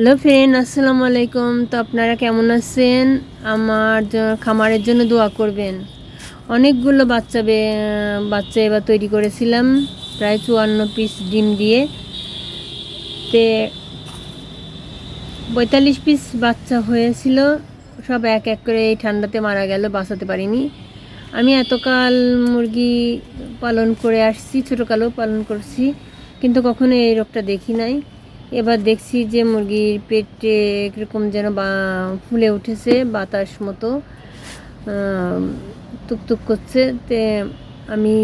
Hello friend, আসসালামু আলাইকুম। তো আপনারা কেমন আছেন? আমার খামারের জন্য দোয়া করবেন। অনেকগুলো বাচ্চা বাচ্চা এবার তৈরি করেছিলাম, প্রায় চুয়ান্ন পিস ডিম দিয়ে। তে পঁয়তাল্লিশ পিস বাচ্চা হয়েছিল, সব এক এক করে এই ঠান্ডাতে মারা গেল, বাঁচাতে পারিনি। আমি এতকাল মুরগি পালন করে আসছি, ছোটোকালেও পালন করছি, কিন্তু কখনো এই রোগটা দেখি নাই। এবার দেখছি যে মুরগির পেটে কীরকম যেন বা ফুলে উঠেছে, বাতাস মতো টুকটুক করছে। তে আমি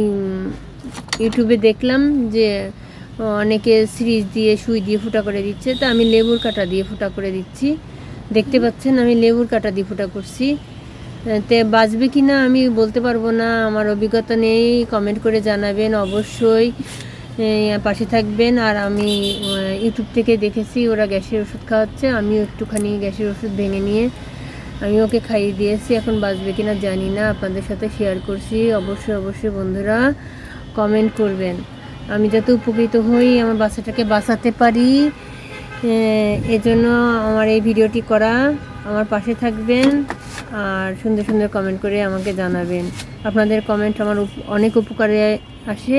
ইউটিউবে দেখলাম যে অনেকে সিরিজ দিয়ে, সুই দিয়ে ফুটা করে দিচ্ছে। তা আমি লেবুর কাটা দিয়ে ফুটা করে দিচ্ছি। দেখতে পাচ্ছেন, আমি লেবুর কাটা দিয়ে ফুটা করছি। তে বাঁচবে কি না আমি বলতে পারব না, আমার অভিজ্ঞতা নেই। কমেন্ট করে জানাবেন অবশ্যই। পাশে থাকবেন আর আমি ইউটিউব থেকে দেখেছি ওরা গ্যাসের ওষুধ খাওয়াচ্ছে, আমিও একটুখানি গ্যাসের ওষুধ ভেঙে নিয়ে আমি ওকে খাইয়ে দিয়েছি। এখন বাঁচবে কিনা জানি না, আপনাদের সাথে শেয়ার করছি। অবশ্যই অবশ্যই বন্ধুরা কমেন্ট করবেন। আমি যাতে উপকৃত হই, আমার বাচ্চাটাকে বাঁচাতে পারি এজন্য আমার এই ভিডিওটি করা। আমার পাশে থাকবেন আর সুন্দর সুন্দর কমেন্ট করে আমাকে জানাবেন। আপনাদের কমেন্ট আমার অনেক উপকারে আসে।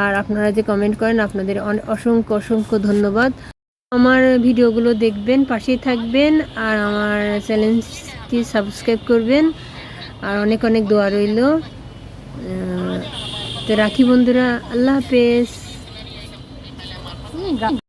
আর আপনারা যে কমেন্ট করেন, আপনাদের অসংখ্য অসংখ্য ধন্যবাদ। আমার ভিডিওগুলো দেখবেন, পাশেই থাকবেন, আর আমার চ্যানেলটি সাবস্ক্রাইব করবেন। আর অনেক অনেক দোয়া রইল। তো রাখি বন্ধুরা, আল্লাহ হাফেজ।